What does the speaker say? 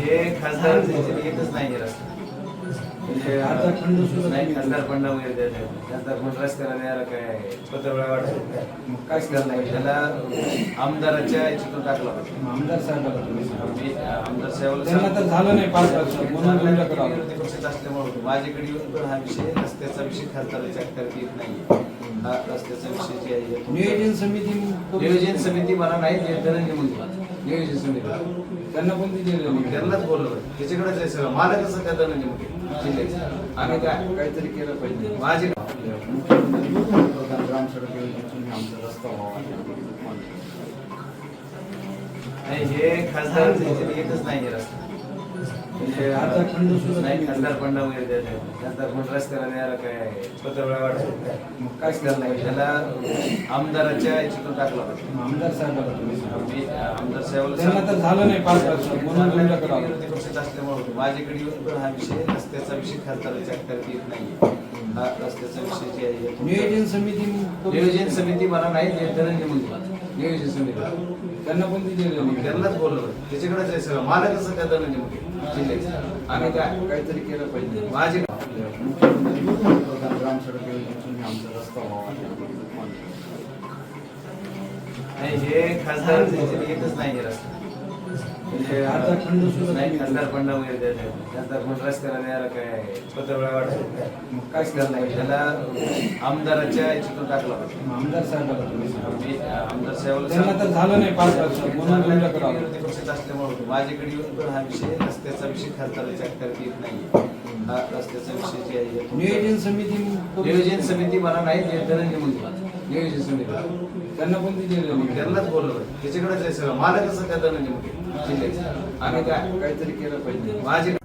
हे खासदार एकच नाही रस्ता म्हणजे खासदार फंड सुद्धा नाही खासदार फंड वगैरे देत नाही. खासदार फंड रस्त्याला द्यायला काय पत्रवळा वाटत? नाही. त्याला आमदाराच्या याच्यातून टाकला आमदार साहेबाला तुम्ही आमदार साहेबाला त्यांना तर झालं नाही पाच वर्ष. म्हणून तुमच्याकडे आलो. विरोधी पक्षात असल्यामुळे माझ्याकडे येऊन पण हा विषय रस्त्याचा विषय खासदाराच्या अखत्यारीत येत नाही हा रस्त्याचा विषय जे आहे नियोजन समिती नियोजन समिती मला नाही मुंडे. नियोजन समिती त्यांना पण नाही. त्यांनाच बोललो त्याच्याकडेच आहे सगळं. मला कसं मुंडे जिल्ह्याचं आम्ही काय काहीतरी केलं पाहिजे. माझे योजनेतून आमचा रस्ता व्हावा नाही हे खासदार येतच नाही हे रस्ता. खासदार फंड सुद्धा नाही तुम्ही- खासदार फंड वगैरे. खासदार फंड रस्त्याला द्यायला काय वाटत रस्त्याला नाही. त्याला आमदाराच्या याच्यातून टाकला पाहिजे आमदार साहेबाला तुम्ही आमदार साहेबाला तर झालं नाही पाच वर्ष. म्हणून तुमच्याकडे आलो. विरोधी पक्षात असल्यामुळे माझ्याकडे येऊन पण हा विषय रस्त्याचा विषय खासदाराच्या येत नाही. हा रस्त्याचा विषय जे आहे नियोजन समिती नियोजन समिती मला नाही धनंजय मुंडे नियोजन समिती त्यांना पण दिलेलं नाही. त्यांनाच बोललो त्याच्याकडेच आहे सगळं मला कसं धनंजय मुंडे जिल्ह्याचं आम्ही काय काहीतरी केलं पाहिजे. माझे आपल्या मुख्यमंत्री पंतप्रधान ग्राम सडक योजनेतून आमचा रस्ता व्हावा नाही हे खासदार येतच नाही हे रस्ता म्हणजे खासदार फंड सुद्धा नाही खासदार फंड वगैरे नाही. खासदार फंड रस्त्याला द्यायला काय पत्रवळा वाटत मग काय रस्त्याला नाही. त्याला आमदाराच्या याच्यातून टाकला पाहिजे. आमदार साहेबाला त्यांना तर झालं नाही पाच वर्ष म्हणून तुमच्याकडे आलो. विरोधी पक्षात असल्यामुळे माझ्याकडे येऊन पण हा विषय रस्त्याचा विषय खासदाराच्या अखत्यारीत येत नाही. हा रस्त्याचा विषय जे आहे नियोजन समिती नियोजन समिती मला नाही मुंडे नियोजन समिती. त्यांना पण दिलेलं नाही. त्यांनाच बोललो त्याच्याकडेच आहे सगळं. मला कसं त्या धनंजय मुंडे जिल्ह्याचं आम्ही काय काहीतरी केलं पाहिजे. माझे